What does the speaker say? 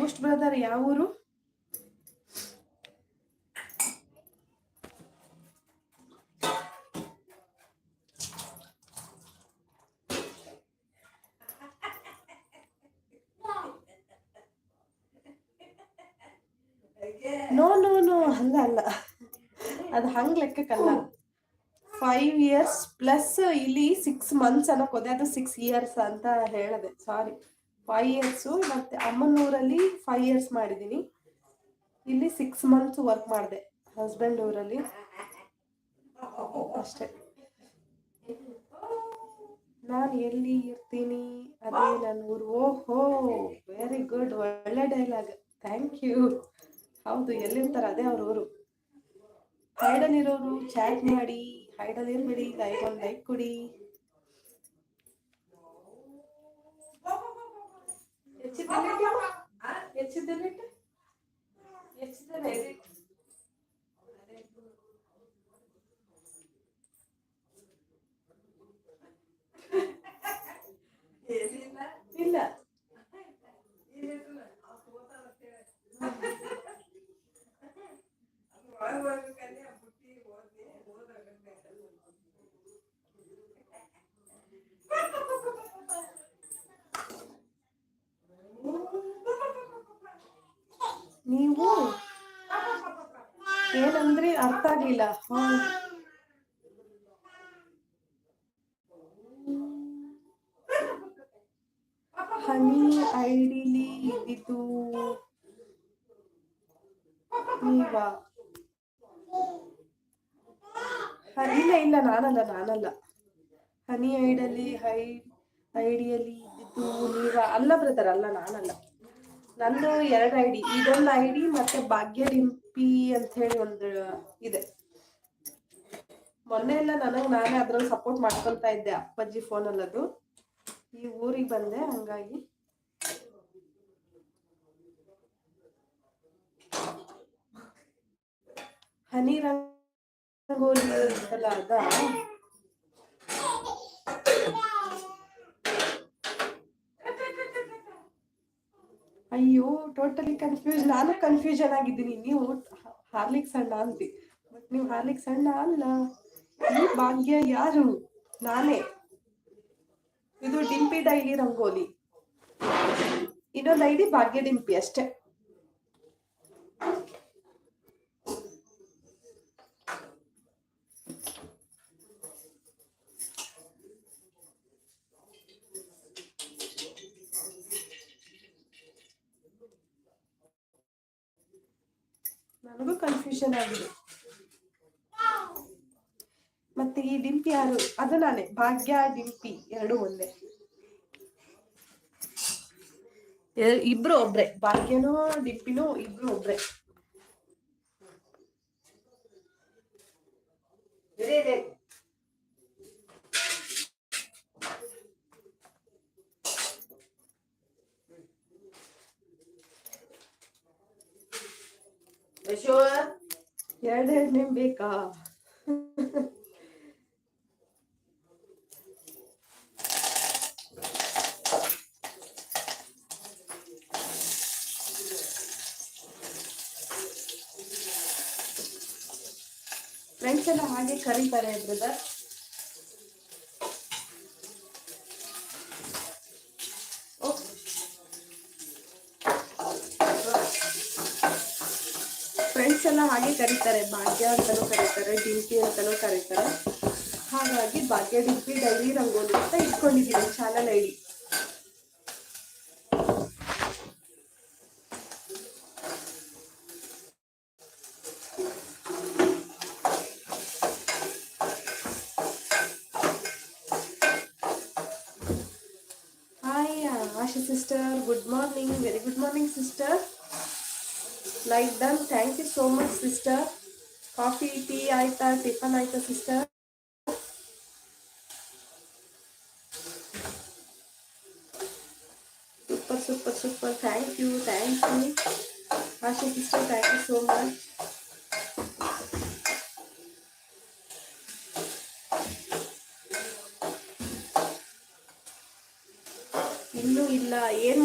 ಬೂಸ್ಟ್ brother ಯಾವ ಊರು? No no no ಅಲ್ಲ ಅಲ್ಲ. ಅದು ಹಂಗ್ ಲೆಕ್ಕಕ್ಕಲ್ಲ. ಫೈವ್ ಇಯರ್ಸ್ ಪ್ಲಸ್ ಇಲ್ಲಿ ಸಿಕ್ಸ್ ಮಂತ್ಸ್ ಅನ್ನೋಕೆ ಹೋದೆ ಅದು ಸಿಕ್ಸ್ ಇಯರ್ಸ್ ಅಂತ ಹೇಳದೆ. ಸಾರಿ ಫೈವ್ ಇಯರ್ಸು ಮತ್ತು ಅಮ್ಮನೂರಲ್ಲಿ ಫೈವ್ ಇಯರ್ಸ್ ಮಾಡಿದ್ದೀನಿ. ಇಲ್ಲಿ ಸಿಕ್ಸ್ ಮಂತ್ಸ್ ವರ್ಕ್ ಮಾಡಿದೆ ಹಸ್ಬೆಂಡ್ ಊರಲ್ಲಿ. ಅಷ್ಟೇ. ನಾನು ಎಲ್ಲಿ ಇರ್ತೀನಿ? ಅದೇ ನನ್ನ ಊರು. ಓಹೋ ವೆರಿ ಗುಡ್ ಒಳ್ಳೆ ಡೈಲಾಗ್ ಥ್ಯಾಂಕ್ ಯು ಹೌದು, ಎಲ್ಲಿರ್ತಾರೆ ಅದೇ ಅವ್ರ ಊರು. ಹೈಡಲ್ಲಿರೋರು ಚಾಟ್ ಮಾಡಿ. ಹೈಡಲ್ಲಿ ಇರ್ಬೇಡಿ. ಲೈಕ್ ಒಂದು ಲೈಕ್ ಕೊಡಿ. ಹೆಚ್ಚಿದ್ದಲ್ಲಿಟ್ಟು ಹೆಚ್ಚಿದ್ದಲ್ಲಿ ಇಲ್ಲ ನೀವು ಏನಂದ್ರಿ? ಅರ್ಥ ಆಗ್ಲಿಲ್ಲ. ಹನಿ ಐಡಿಲಿ ಇದ್ದಿದ್ದು ನೀವಾ? ಇಲ್ಲ ಇಲ್ಲ, ನಾನಲ್ಲ ನಾನಲ್ಲ. ಹನಿ ಐಡಲ್ಲಿ ಹೈ, ಐಡಿಯಲ್ಲಿ ಇದ್ದಿದ್ದು ನೀವ? ಅಲ್ಲ ಬ್ರದರ್, ಅಲ್ಲ, ನಾನಲ್ಲ. ನಂದು ಎರಡು ಐ ಡಿ ಇದೊಂದು ಐ ಡಿ ಮತ್ತೆ ಭಾಗ್ಯ ಡಿಂಪಿ ಅಂತ ಹೇಳಿ ಒಂದು ಇದೆ. ಮೊನ್ನೆ ಎಲ್ಲ ನನಗೆ ನಾನೇ ಅದ್ರಲ್ಲಿ ಸಪೋರ್ಟ್ ಮಾಡ್ಕೊಳ್ತಾ ಇದ್ದೆ ಅಪ್ಪಾಜಿ ಫೋನಲ್ಲಿ ಅದು ಈ ಊರಿಗೆ ಬಂದೆ, ಹಂಗಾಗಿ. ಹನಿ ರಂಗೋಲಿ ಅದ? ಅಯ್ಯೋ ಟೋಟಲಿ ಕನ್ಫ್ಯೂಸ್ ನಾನು ಕನ್ಫ್ಯೂಷನ್ ಆಗಿದ್ದೀನಿ. ನೀವು ಹಾರ್ಲಿಕ್ ಸಣ್ಣ ಅಂತಿ ಬಟ್ ನೀವು ಹಾರ್ಲಿಕ್ ಸಣ್ಣ ಅಲ್ಲ. ಈ ಭಾಗ್ಯ ಯಾರು? ನಾನೇ. ಇದು ಡಿಂಪಿ ಡೈಲಿ ರಂಗೋಲಿ. ಇನ್ನೊಂದು ಐಡಿ ಭಾಗ್ಯ ಡಿಂಪಿ ಅಷ್ಟೇ. ಕನ್ಫ್ಯೂಷನ್ ಆಗಿದೆ. ಮತ್ತೆ ಈ ಡಿಂಪಿ ಯಾರು? ಅದು ನಾನೇ. ಭಾಗ್ಯ, ಡಿಂಪಿ ಎರಡು ಒಂದೇ. ಇಬ್ರು ಒಬ್ರೆ. ಭಾಗ್ಯನೂ, ಡಿಂಪಿನೋ ಇಬ್ರು ಒಬ್ರೆ. ಎರಡೆರಡು ನೇಮ್ ಬೇಕಾ ಫ್ರೆಂಡ್ಸ್ ಎಲ್ಲ ಹಾಗೆ ಕರೀತಾರೆ ಬ್ರದರ್ ಫ್ರೆಂಡ್ಸ್ ಎಲ್ಲ ಹಾಗೆ ಕರೀತಾರೆ. ಭಾಗ್ಯ ಅಂತಾನೂ ಕರೀತಾರೆ, ಡಿಂಪಿ ಅಂತಾನೂ ಕರೀತಾರೆ. ಹಾಗಾಗಿ ಭಾಗ್ಯ, ಡಿಂಪಿ ಡೈಲಿ ರಂಗೋಲಿ ಅಂತ ಇಟ್ಕೊಂಡಿದ್ದೀನಿ channel ID. Hi Asha sister good morning very good morning sister like done thank you so much sister coffee tea ಆಯ್ತಾ ಟಿಫನ್ ಆಯ್ತಾ sister super super super thank you thank you Asha sister thank you so much ಇನ್ನೂ ಇಲ್ಲ. ಏನು